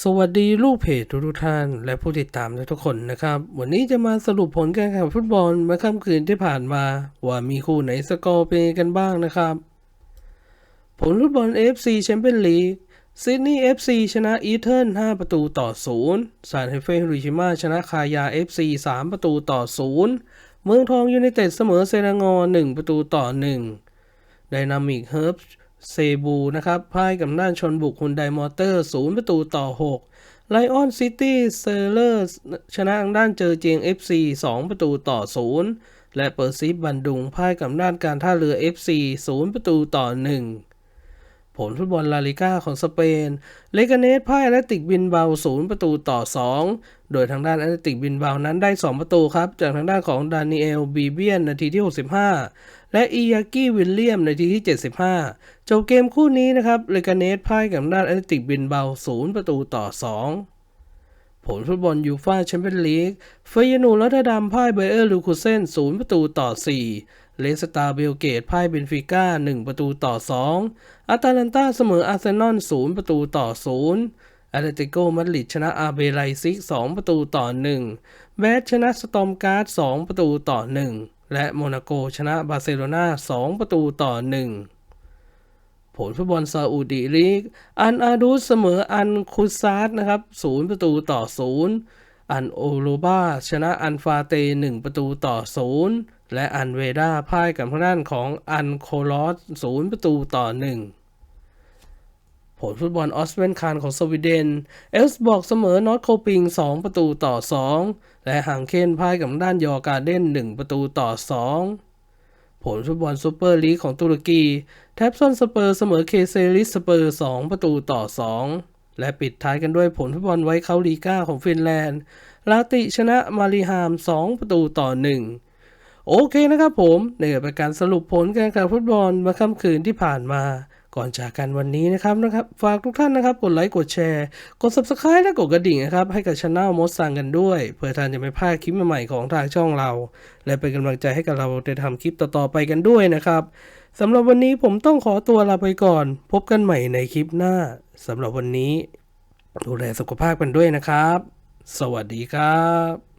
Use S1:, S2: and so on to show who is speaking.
S1: สวัสดีลูกเพจทุกท่าน และผู้ติดตามทุกคนนะครับ วันนี้จะมาสรุปผลการแข่งขันฟุตบอลเมื่อค่ำคืนที่ผ่านมา ว่ามีคู่ไหนสกอร์เป็นกันบ้างนะครับ ผลฟุตบอล AFC แชมเปี้ยนลีกซิดนีย์ FC ชนะอีเทิร์น5 ประตูต่อ 0 ซานเฮเฟฮิโรชิมาชนะคายา FC 3 ประตูต่อ 0 เมืองทองยูไนเต็ดเสมอเซรางอ1 ประตูต่อ 1 ไดนามิกเฮิร์บ เซบูนะครับพ่ายกับด้านชนบุกฮุนไดมอเตอร์ 0 ประตูต่อ 6 ไลออนซิตี้เซเลอร์ชนะทางด้านเจอเจียง FC 2 ประตูต่อ 0 และเปอร์ซิฟบันดุงพ่ายกับด้านการท่าเรือ FC 0 ประตูต่อ 1 ผลฟุตบอลลาลิก้าของสเปน เลกาเนสพ่ายแอตเลติกบินเบา0ประตูต่อ 2 โดยทางด้านแอตเลติกบินเบานั้นได้ 2 ประตูครับ จากทางด้านของดานิเอลบีเบียนนาทีที่ 65 และอียากิวิลเลียมนาทีที่ 75 จบเกมคู่นี้นะครับ เลกาเนสพ่ายกับด้านแอตเลติกบินเบา0ประตูต่อ 2ผลฟุตบอลยูฟ่าแชมเปี้ยนลีก เฟยนูรอตเทอร์ดัมพ่ายเบเออร์ลูคูเซน 0 ประตูต่อ 4 เลสตาร์เบลเกตพ่ายเบนฟิก้า 1 ประตูต่อ 2อาตาลันตาเสมออาร์เซนอล 0 ประตูต่อ 0อเลติโกมาดริดชนะอาเบไลซิก 2 ประตูต่อ 1 แบดชนะสตอมการ์ด 2 ประตูต่อ 1 และโมนาโกชนะบาร์เซโลนา2 ประตูต่อ 1ผลฟุตบอลซาอุดีลีก อันอาดูสเสมออันคุซาร์นะครับ 0 ประตูต่อ 0 อันโอโลบาชนะอันฟาเต 1 ประตูต่อ 0 และอันเวดาพ่ายกับทางด้านของอันโคลอส 0 ประตูต่อ 1 ผลฟุตบอลออสเวนคานของสวีเดน เอลส์บอกเสมอนอตโคปิง 2 ประตูต่อ 2 และห่างเคนพ่ายกับทางด้านยอร์การ์เด้น1 ประตูต่อ 2 ผลฟุตบอลซูเปอร์ลีกของตุรกี แทบซอนสเปอร์เสมอเคเซริสสเปอร์ 2 ประตูต่อ 2 และปิดท้ายกันด้วยผลฟุตบอลไว้เคาลีก้าของฟินแลนด์ ลาติชนะมาริฮาม 2 ประตูต่อ 1 โอเคนะครับผมนี่ก็เป็นการสรุปผลการแข่งขันฟุตบอลเมื่อค่ำคืนที่ผ่านมา ก่อนจากกันวันนี้นะครับนะครับ ฝากทุกท่านนะครับ กดไลค์กดแชร์ กด subscribe และกดกระดิ่งนะครับ ให้กับช anel มดสั่งกันด้วย เพื่อท่านจะไม่พลาดคลิปใหม่ๆของทางช่องเรา และเป็นกำลังใจให้กับเราได้ทำคลิปต่อๆไปกันด้วยนะครับสำหรับวันนี้ผมต้องขอตัวลาไปก่อน พบกันใหม่ในคลิปหน้าสำหรับวันนี้ ดูแลสุขภาพกันด้วยนะครับ สวัสดีครับ